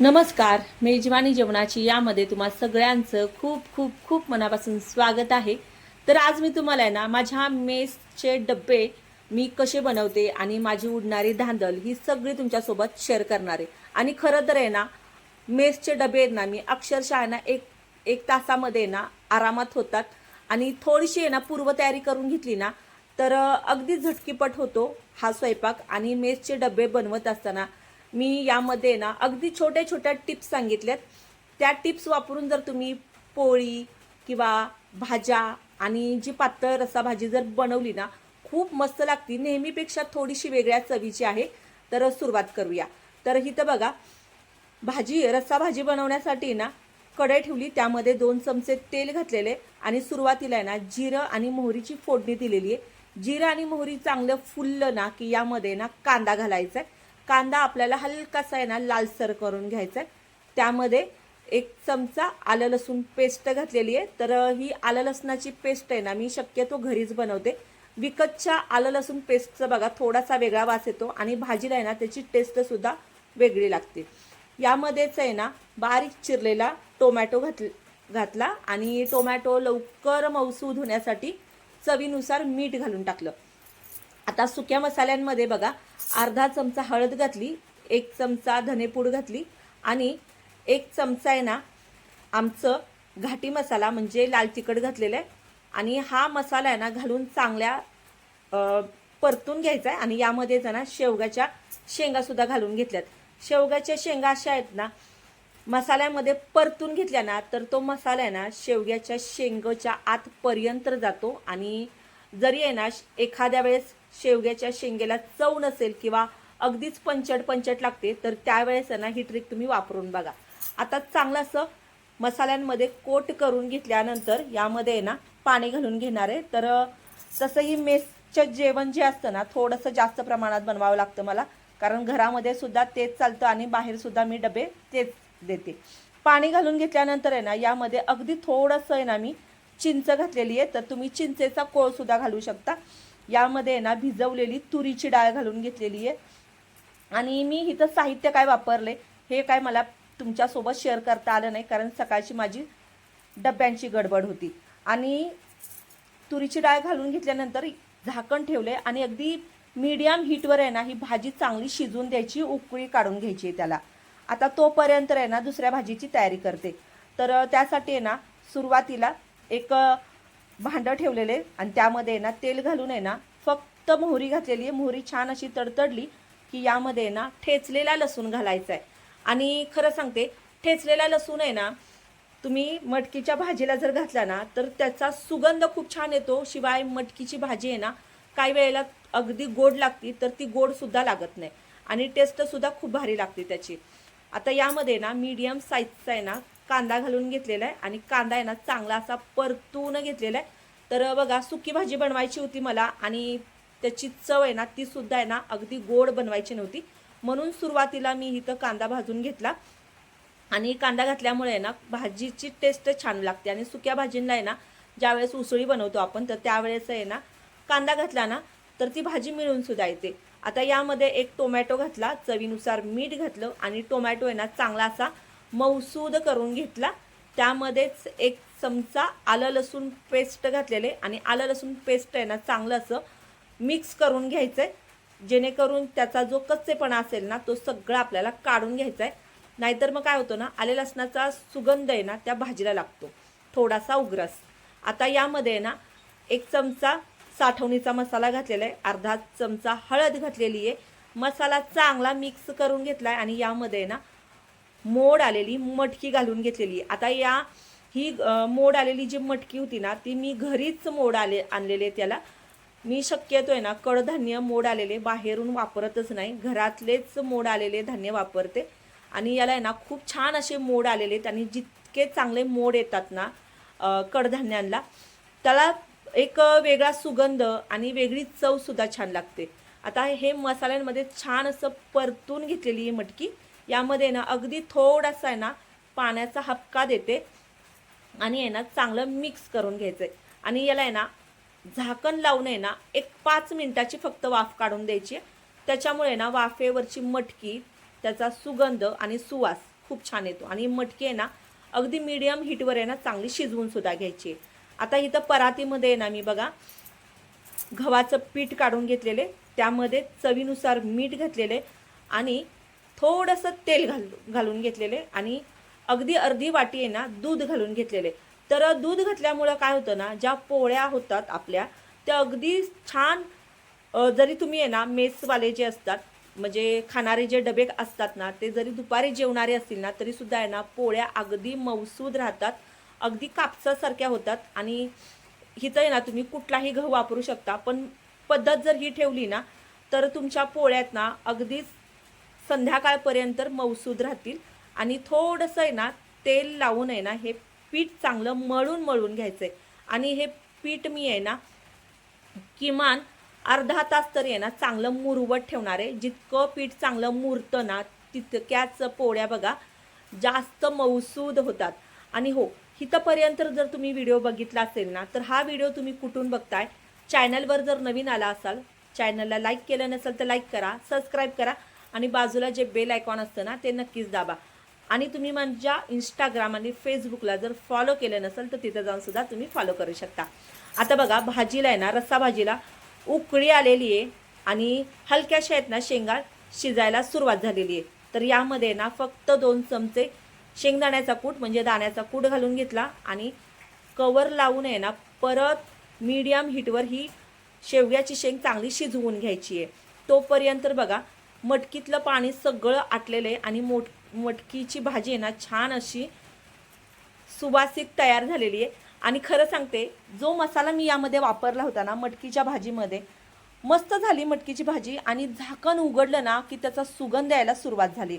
नमस्कार मेजवानी जेवणाची यामध्ये तुम्हा सगळ्यांचं खूप खूप खूप मनापासून स्वागत आहे. तर आज मी तुम्हाला आहे ना माझ्या मेसचे डब्बे मी कसे बनवते आणि माझी उडणारी धांदल ही सगळी तुमच्यासोबत शेअर करणार आहे. आणि खरं तर आहे ना मेसचे डबे आहेत ना मी अक्षरशः ना एक एक तासामध्ये ना आरामात होतात. आणि थोडीशी आहे ना पूर्वतयारी करून घेतली ना तर अगदी झटकीपट होतो हा स्वयंपाक. आणि मेसचे डबे बनवत असताना मी यामध्ये ना अगदी छोट्या छोट्या टिप्स सांगितल्यात. त्या टिप्स वापरून जर तुम्ही पोळी किंवा भाज्या आणि जी पातळ रसा भाजी जर बनवली ना खूप मस्त लागती. नेहमीपेक्षा थोडीशी वेगळ्या चवीची आहे. तर सुरुवात करूया. तर इथं बघा भाजी रस्सा भाजी बनवण्यासाठी ना कढई ठेवली त्यामध्ये दोन चमचे तेल घातलेले आणि सुरुवातीला आहे ना जिरं आणि मोहरीची फोडणी दिलेली आहे. जिरं आणि मोहरी चांगलं फुललं ना की यामध्ये ना कांदा घालायचा आहे. कांदा आपल्याला हलकासा आहे ना लालसर करून घ्यायचा आहे त्यामध्ये एक चमचा आलं लसूण पेस्ट घातलेली आहे. तर ही आलं लसणाची पेस्ट आहे ना मी शक्यतो घरीच बनवते. विकतच्या आलं लसूण पेस्टचा बघा थोडासा वेगळा वास येतो आणि भाजीला आहे ना त्याची टेस्टसुद्धा वेगळी लागते. यामध्येच आहे ना बारीक चिरलेला टोमॅटो घात घातला आणि टोमॅटो लवकर मौसूद होण्यासाठी चवीनुसार मीठ घालून टाकलं. आता सुक्या मसाल्यांमध्ये बघा अर्धा चमचा हळद घातली एक चमचा धनेपूड घातली आणि एक चमचा आहे ना आमचं घाटी मसाला म्हणजे लाल तिखट घातलेलं आहे. आणि हा मसाला आहे ना घालून चांगल्या परतून घ्यायचा आहे. आणि यामध्येच आहे ना शेवगाच्या शेंगासुद्धा घालून घेतल्यात. शेवगाच्या शेंगा अशा आहेत ना मसाल्यामध्ये परतून घेतल्या ना तर तो मसाला आहे ना शेवग्याच्या शेंगच्या आतपर्यंत जातो. आणि जरी आहे ना एखाद्या वेळेस शेवग्याच्या शेंगेला चव नसेल किंवा अगदीच पंचट पंचट लागते तर त्यावेळेस आहे ना ही ट्रिक तुम्ही वापरून बघा. आता चांगलं असं मसाल्यांमध्ये कोट करून घेतल्यानंतर यामध्ये आहे ना पाणी घालून घेणार आहे. तर तसंही मेसचं जेवण जे असतं ना थोडंसं जास्त प्रमाणात बनवावं लागतं मला. कारण घरामध्ये सुद्धा तेच चालतं आणि बाहेरसुद्धा मी डबे तेच देते. पाणी घालून घेतल्यानंतर आहे ना यामध्ये अगदी थोडंसं आहे ना मी चिंच घातलेली आहे. तर तुम्ही चिंचेचा कोळसुद्धा घालू शकता. यामध्ये आहे ना भिजवलेली तुरीची डाळ घालून घेतलेली आहे. आणि मी इथं साहित्य काय वापरले हे काय मला तुमच्यासोबत शेअर करता आलं नाही कारण सकाळची माझी डब्यांची गडबड होती. आणि तुरीची डाळ घालून घेतल्यानंतर झाकण ठेवले आणि अगदी मीडियम हीटवर आहे ना ही भाजी चांगली शिजवून द्यायची उकळी काढून घ्यायची आहे त्याला. आता तोपर्यंत आहे ना दुसऱ्या भाजीची तयारी करते. तर त्यासाठी आहे ना सुरुवातीला एक भांडं ठेवलेले आणि त्यामध्ये आहे ना तेल घालून आहे ना फक्त मोहरी घातलेली आहे. मोहरी छान अशी तडतडली की यामध्ये आहे ना ठेचलेला लसूण घालायचा आहे आणि खरं सांगते ठेचलेला लसूण आहे ना तुम्ही मटकीच्या भाजीला जर घातला ना तर त्याचा सुगंध खूप छान येतो. शिवाय मटकीची भाजी आहे ना काही वेळेला अगदी गोड लागती तर ती गोडसुद्धा लागत नाही. आणि टेस्टसुद्धा खूप भारी लागते त्याची. आता यामध्ये ना मीडियम साईजचा आहे ना कांदा घालून घेतलेला आहे आणि कांदा आहे ना चांगला असा परतून घेतलेला आहे. तर बघा सुकी भाजी बनवायची होती मला आणि त्याची चव आहे ना ती सुद्धा आहे ना अगदी गोड बनवायची नव्हती. म्हणून सुरुवातीला मी इथं कांदा भाजून घेतला. आणि कांदा घातल्यामुळे आहे ना भाजीची टेस्ट छान लागते आणि सुक्या भाजींना आहे ना ज्यावेळेस उसळी बनवतो आपण तर त्यावेळेस आहे ना कांदा घातला ना तर ती भाजी मिळून सुद्धा येते. आता यामध्ये एक टोमॅटो घातला चवीनुसार मीठ घातलं आणि टोमॅटो आहे ना चांगला असा मऊसूद करून घेतला. त्यामध्येच एक चमचा आलं लसूण पेस्ट घातलेले. आणि आलं लसूण पेस्ट आहे ना चांगलं असं मिक्स करून घ्यायचं आहे जेणेकरून त्याचा जो कच्चेपणा असेल ना तो सगळा आपल्याला काढून घ्यायचा आहे नाहीतर मग काय होतं ना आले लसणाचा सुगंध आहे ना त्या भाजीला लागतो. थोडासा उग्रस. आता यामध्ये आहे ना एक चमचा साठवणीचा मसाला घातलेला आहे. अर्धा चमचा हळद घातलेली आहे. मसाला चांगला मिक्स करून घेतला आहे आणि यामध्ये आहे ना मोड आलेली मटकी घालून घेतलेली. आता या ही मोड आलेली जी मटकी होती ना ती मी घरीच मोड आले आणलेले त्याला. मी शक्यतो आहे ना कडधान्य मोड आलेले बाहेरून वापरतच नाही. घरातलेच मोड आलेले धान्य वापरते. आणि याला आहे ना खूप छान असे मोड आलेले आहेत आणि जितके चांगले मोड येतात ना कडधान्यांना त्याला एक वेगळा सुगंध आणि वेगळी चवसुद्धा छान लागते. आता हे मसाल्यांमध्ये छान असं परतून घेतलेली ही मटकी. यामध्ये ना अगदी थोडासा आहे ना पाण्याचा हपका देते आणि आहे ना चांगलं मिक्स करून घ्यायचं आहे आणि याला आहे ना झाकण लावून आहे ना एक पाच मिनटाची फक्त वाफ काढून द्यायची आहे. त्याच्यामुळे ना वाफेवरची मटकी त्याचा सुगंध आणि सुवास खूप छान येतो आणि मटकी आहे ना अगदी मीडियम हीटवर आहे ना चांगली शिजवून सुद्धा घ्यायची आहे. आता इथं परातीमध्ये आहे ना मी बघा गव्हाचं पीठ काढून घेतलेले त्यामध्ये चवीनुसार मीठ घातलेले आणि थोडंसं तेल घाल घालून घेतलेले आणि अगदी अर्धी वाटी आहे ना दूध घालून घेतलेले. तर दूध घातल्यामुळं काय होतं ना ज्या पोळ्या होतात आपल्या त्या अगदी छान जरी तुम्ही आहे ना मेसवाले जे असतात म्हणजे खाणारे जे डबे असतात ना ते जरी दुपारी जेवणारे असतील ना तरीसुद्धा आहे ना पोळ्या अगदी मौसूद राहतात अगदी कापसासारख्या होतात आणि हिचं आहे ना तुम्ही कुठलाही गहू वापरू शकता पण पद्धत जर ही ठेवली ना तर तुमच्या पोळ्यात ना अगदीच संध्याकाळपर्यंत मौसूद राहतील. आणि थोडंसं आहे ना तेल लावून आहे ना हे पीठ चांगलं मळून मळून घ्यायचं आहे आणि हे पीठ मी आहे ना किमान अर्धा तास तरी आहे ना चांगलं मुरवत ठेवणार आहे. जितकं पीठ चांगलं मुरतं ना तितक्याच पोळ्या बघा जास्त मौसूद होतात. आणि हो इथंपर्यंत जर तुम्ही व्हिडिओ बघितला असेल ना तर हा व्हिडिओ तुम्ही कुठून बघताय? चॅनलवर जर नवीन आला असाल चॅनलला लाईक केलं नसेल तर लाईक करा सबस्क्राईब करा. आणि बाजूला जे बेल आयकॉन असतं ना ते नक्कीच दाबा. आणि तुम्ही माझ्या इंस्टाग्राम आणि फेसबुकला जर फॉलो केलं नसेल तर तिथं जाऊन सुद्धा तुम्ही फॉलो करू शकता. आता बघा भाजीला आहे ना रस्सा भाजीला उकळी आलेली आहे आणि हलक्याशा आहेत ना शेंगा शिजायला सुरुवात झालेली आहे. तर यामध्ये ना फक्त दोन चमचे शेंगदाण्याचा कूट म्हणजे दाण्याचा कूट घालून घेतला आणि कवर लावून आहे ना परत मीडियम हीटवर ही शेवग्याची शेंग चांगली शिजवून घ्यायची आहे. तोपर्यंत बघा मटकीतलं पाणी सगळं आटलेलं आहे आणि मोठ मटकीची भाजी आहे ना छान अशी सुवासिक तयार झालेली आहे. आणि खरं सांगते जो मसाला मी यामध्ये वापरला होता ना मटकीच्या भाजीमध्ये मस्त झाली मटकीची भाजी आणि झाकण उघडलं ना की त्याचा सुगंध यायला सुरुवात झाली.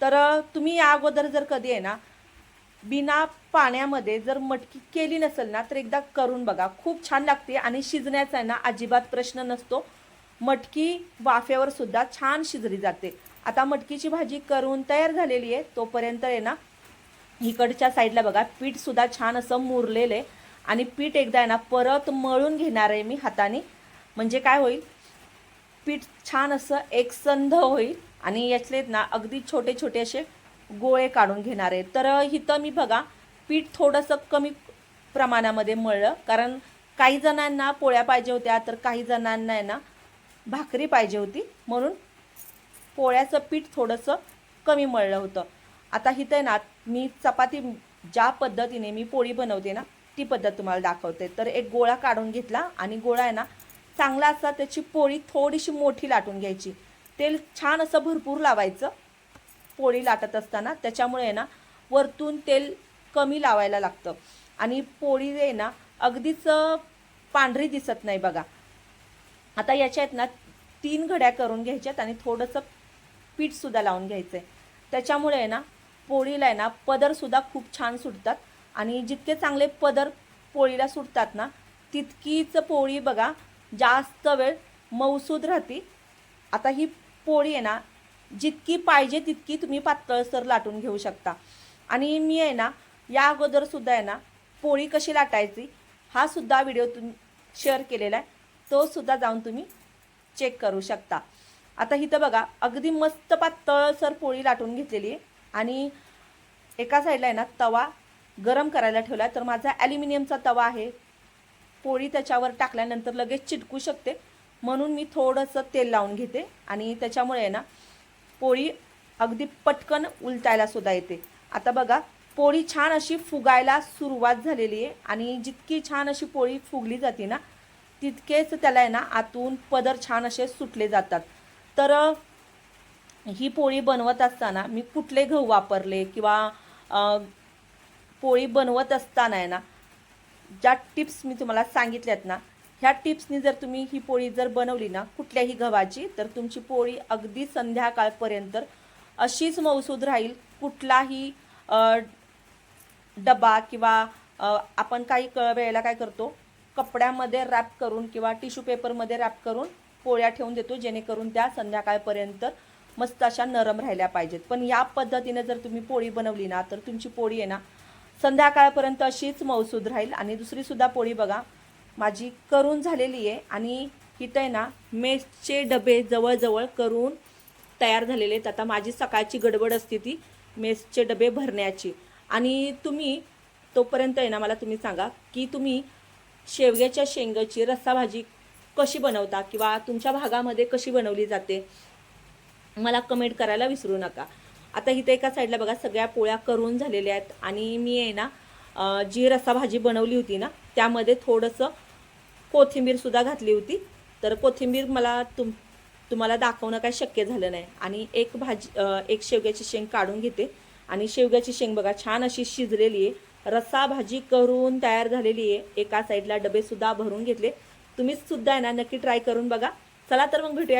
तर तुम्ही या अगोदर जर कधी आहे ना बिना पाण्यामध्ये जर मटकी केली नसेल ना तर एकदा करून बघा. खूप छान लागते आणि शिजण्याचा आहे ना अजिबात प्रश्न नसतो. मटकी वाफेवर सुद्धा छान शिजली जाते. आता मटकीची भाजी करून तयार झालेली आहे. तोपर्यंत आहे ना इकडच्या साईडला बघा पीठ सुद्धा छान असं मुरलेलं आहे. आणि पीठ एकदा आहे ना परत मळून घेणार आहे मी हाताने. म्हणजे काय होईल? पीठ छान असं एकसंध होईल. आणि यातले ना अगदी छोटे छोटे असे गोळे काढून घेणार आहे. तर इथं मी बघा पीठ थोडंसं कमी प्रमाणामध्ये मळलं. कारण काही जणांना पोळ्या पाहिजे होत्या तर काही जणांना आहे ना भाकरी पाहिजे होती म्हणून पोळ्याचं पीठ थोडंसं कमी मळलं होतं. आता इथं आहे ना मी चपाती ज्या पद्धतीने मी पोळी बनवते ना ती पद्धत तुम्हाला दाखवते. तर एक गोळा काढून घेतला आणि गोळा आहे ना चांगला असा त्याची पोळी थोडीशी मोठी लाटून घ्यायची. तेल छान असं भरपूर लावायचं. पोळी लाटत असताना त्याच्यामुळे आहे ना वरतून तेल कमी लावायला लागतं. आणि पोळी आहे ना अगदीच पांढरी दिसत नाही बघा. आता याच्यात ना तीन घड्या करून घ्यायच्यात आणि थोडंसं पीठसुद्धा लावून घ्यायचं आहे त्याच्यामुळे आहे ना पोळीला आहे ना पदरसुद्धा खूप छान सुटतात. आणि जितके चांगले पदर पोळीला सुटतात ना तितकीच पोळी बघा जास्त वेळ मौसूद राहते. आता ही पोळी आहे ना जितकी पाहिजे तितकी तुम्ही पातळसर लाटून घेऊ शकता. आणि मी आहे ना या अगोदरसुद्धा आहे ना पोळी कशी लाटायची हा सुद्धा व्हिडिओ तुम्ही शेअर केलेला आहे. तो सुद्धा जाऊन तुम्ही चेक करू शकता. आता इथं बघा अगदी मस्त पातळसर पोळी लाटून घेतलेली आहे. आणि एका साईडला आहे ना तवा गरम करायला ठेवला तर माझा ॲल्युमिनियमचा तवा आहे. पोळी त्याच्यावर टाकल्यानंतर लगेच चिटकू शकते. म्हणून मी थोडंसं तेल लावून घेते. आणि त्याच्यामुळे आहे ना पोळी अगदी पटकन उलटायला सुद्धा येते. आता बघा पोळी छान अशी फुगायला सुरुवात झालेली आहे. आणि जितकी छान अशी पोळी फुगली जाते ना तितकेच त्याला आहे ना आतून पदर छान असे सुटले जातात. तर ही पोळी बनवत असताना मी कुठले गहू वापरले किंवा पोळी बनवत असताना आहे ना ज्या टिप्स मी तुम्हाला सांगितल्यात ना ह्या टिप्सनी जर तुम्ही ही पोळी जर बनवली ना कुठल्याही गव्हाची तर तुमची पोळी अगदी संध्याकाळपर्यंत अशीच मौसूद राहील. कुठलाही डबा किंवा आपण काही क वेळेला काय करतो कपड्यामध्ये रॅप करून किंवा टिश्यू पेपरमध्ये रॅप करून पोळ्या ठेवून देतो जेणेकरून त्या संध्याकाळपर्यंत मस्त अशा नरम राहिल्या पाहिजेत. पण या पद्धतीने जर तुम्ही पोळी बनवली ना तर तुमची पोळी आहे ना संध्याकाळपर्यंत अशीच मौसूद राहील. आणि दुसरीसुद्धा पोळी बघा माझी करून झालेली आहे. आणि इथं आहे ना मेसचे डबे जवळजवळ करून तयार झालेले आहेत. आता माझी सकाळची गडबड असते ती मेसचे डबे भरण्याची. आणि तुम्ही तोपर्यंत आहे ना मला तुम्ही सांगा की तुम्ही शेवग्याच्या शेंगाची रस्सा भाजी कशी बनवता किंवा तुमच्या भागामध्ये कशी बनवली जाते मला कमेंट करायला विसरू नका. आता इथे एका साईडला बघा सगळ्या पोळ्या करून झालेल्या आहेत आणि मी आहे ना जी रस्सा भाजी बनवली होती ना त्यामध्ये थोडंसं कोथिंबीरसुद्धा घातली होती. तर कोथिंबीर मला तुम तुम्हाला दाखवणं काय शक्य झालं नाही. आणि एक भाजी एक शेवग्याची शेंग काढून घेते. आणि शेवग्याची शेंग बघा छान अशी शिजलेली आहे. रस्सा भाजी करून तयार झालेली आहे. एका साईडला डबेसुद्धा भरून घेतले. तुम्ही सुद्धा आहे ना नक्की ट्राय करून बघा. चला तर मग भेटूया.